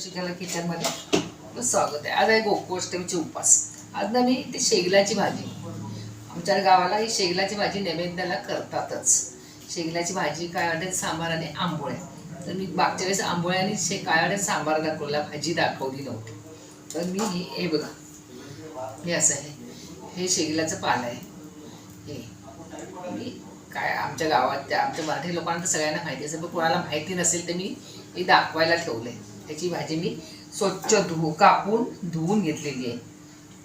शिकायला किचनमध्ये स्वागत आहे. आज आहे गोकुष्टमीची उपास. आज ना मी ती शेगलाची भाजी. आमच्या गावाला ही शेगलाची भाजी नैवेद्याला करतातच. शेगलाची भाजी काय वाटेल सांबार आणि आंबोळ्या. तर मी मागच्या वेळेस आंबोळ्याने शे काय सांबार दाखवला. भाजी दाखवली नव्हती. तर मी हे हे बघा. हे असं आहे. हे शेगलाचं पान आहे. हे. मी काय आमच्या गावात त्या आमच्या मराठी लोकांना तर सगळ्यांना माहिती असेल पण कोणाला माहिती नसेल तर मी हे दाखवायला ठेवलं आहे त्याची भाजी मी स्वच्छ धु कापून धुवून घेतलेली आहे.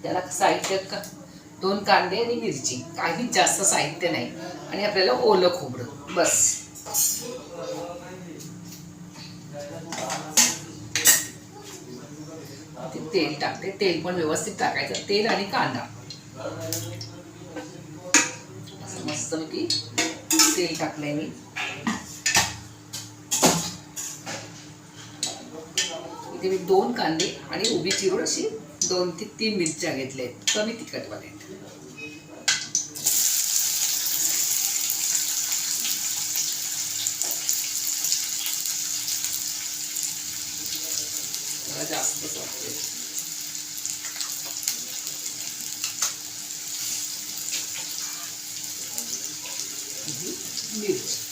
त्याला साहित्य का दोन कांदे आणि मिरची काहीच जास्त साहित्य नाही. आणि आपल्याला ओलं खोबरं बस. ते तेल टाकते तेल पण व्यवस्थित टाकायचं. तेल आणि कांदा. असं मस्तपैकी तेल टाकलंय मी. इथे मी दोन कांदे आणि उभी चिरून अशी दोन ते तीन मिरच्या घेतल्या आहेत. कमी तिखटवाले आहेत जास्तच वाटते मिरची.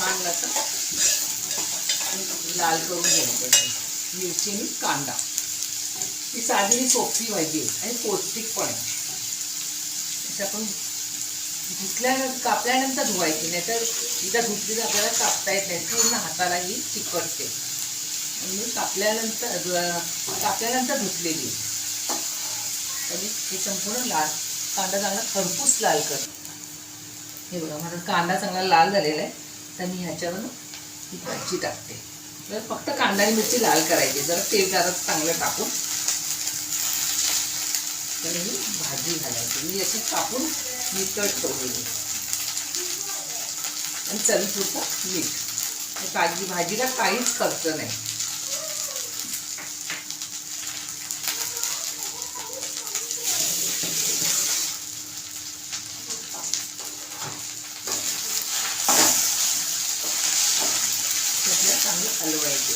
छान असं लाल करून घ्यायचं मिरची आणि कांदा. ही साधी सोपी भाजी आणि पौष्टिक पण आहे. त्याच्या आपण धुतल्या कापल्यानंतर धुवायची नाही तर एकदा धुतली तर आपल्याला कापता येत नाही. पूर्ण हाताला ही चिकटते. आणि कापल्यानंतर धु- कापल्यानंतर धुतलेली आणि हे संपूर्ण लाल कांदा चांगला खरपूस लाल कर हे बघा माझा कांदा चांगला लाल झालेला आहे. तर मी ह्याच्यावर ही भाजी टाकते. तर फक्त कांदा आणि मिरची लाल करायची जरा तेल जरा चांगलं टाकून. तर ही भाजी घालायची. मी याच्यात कापून नीटट ठेवलेली आणि चवीपुरतं मीठ. आणि भाजीला काहीच खर्च नाही. चांगलं हलवायचे.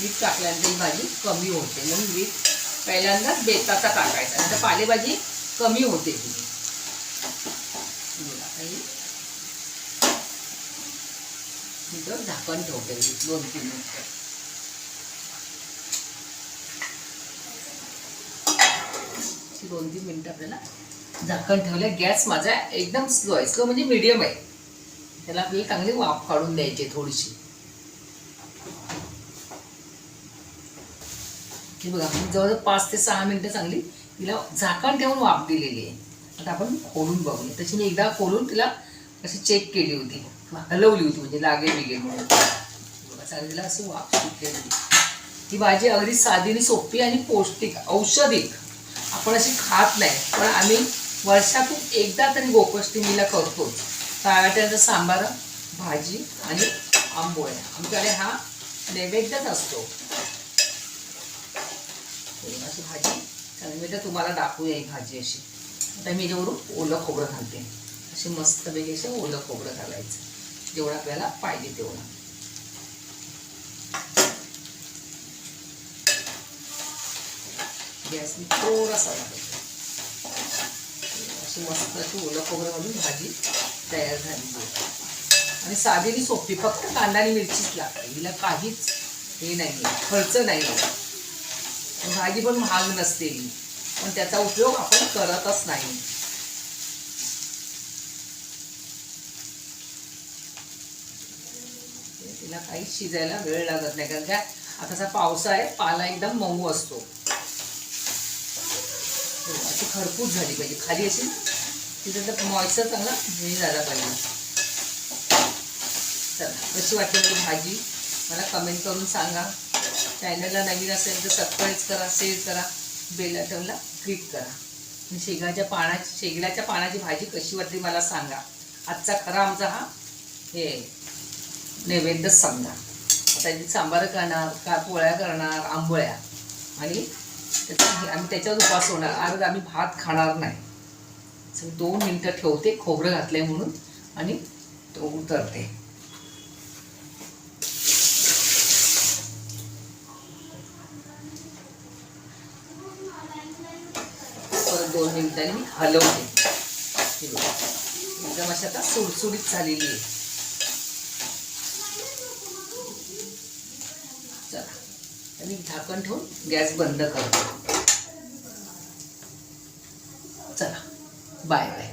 मीठ टाकल्यानंतर भाजी कमी होते. म्हणून मीठ पहिल्यांदाच बेताचा टाकायचा. नाही तर पालेभाजी कमी होते. ती बघा, आता ही इथं झाकण ठेवते दोन तीन मिनटं अशी दोन तीन मिनटं आपल्याला झाकण ठेवलं गॅस माझा एकदम स्लो आहे स्लो म्हणजे मीडियम आहे त्याला आपल्याला चांगली वाफ काढून द्यायची थोडीशी हे बघा मी जवळजवळ पाच ते सहा मिनिटं चांगली तिला झाकण ठेवून वाफ दिलेली आहे आता आपण खोलून बघूया तशी मी एकदा खोलून तिला अशी चेक केली होती हलवली होती म्हणजे लागे बिगे म्हणून बघा चांगली असं वाफ सुटलेली. ही भाजी अगदी साधी आणि सोपी आणि पौष्टिक औषधिक आपण अशी खात नाही पण आम्ही वर्षातून एकदा तरी गोकुष्टमीला करतो. ताव्याट्याचा सांबार भाजी आणि आंबोळ्या. आमच्याकडे हा नैवेद्यच असतो. अशी भाजी नैवेद्य मी तर तुम्हाला दाखवूया ही भाजी अशी. आता मी याच्यावरून ओलं खोबरं घालते. अशी मस्तपैकी असं ओलं खोबरं घालायचं. जेवढं आपल्याला पाहिजे तेवढं. गॅस मी थोडासा अशी मस्त अशी ओलं खोबरं घालून भाजी तयार झाली. आणि साधी आणि सोपी फक्त कांदा आणि मिरचीच लागते. हिला काहीच हे नाही आहे खर्च नाही भाजी पण महाग नसते पण त्याचा उपयोग आपण करतच नाही. तिला काही शिजायला वेळ लागत नाही. कारण काय आताचा पावसा आहे पाला एकदम मऊ असतो. हो, अशी खरपूस झाली पाहिजे. खाली अशी तिथं तर मॉइश्चर चांगला हे झाला पाहिजे. चला कशी वाटली मला भाजी? मला कमेंट करून सांगा. चॅनलला नवीन असेल तर सबस्क्राईब करा शेअर करा बेल आयटमला क्लिक करा. आणि शेगाच्या पानाची शेगलाच्या पानाची भाजी कशी वाटली मला सांगा. आजचा खरा आमचा हा हे नैवेद्य सांगणार आता सांबार करणार का पोळ्या करणार आंबोळ्या आणि त्याचा आम्ही त्याच्यावर उपास होणार. आज आम्ही भात खाणार नाही. दोन मिनटं ठेवते खोबरं घातलंय म्हणून आणि तो उतरते. परत दोन मिनिटांनी मी हलवते. एकदम अशी आता सुडसुडीत झालेली आहे. चला. आणि झाकण ठेवून गॅस बंद करतो चला. Bye bye.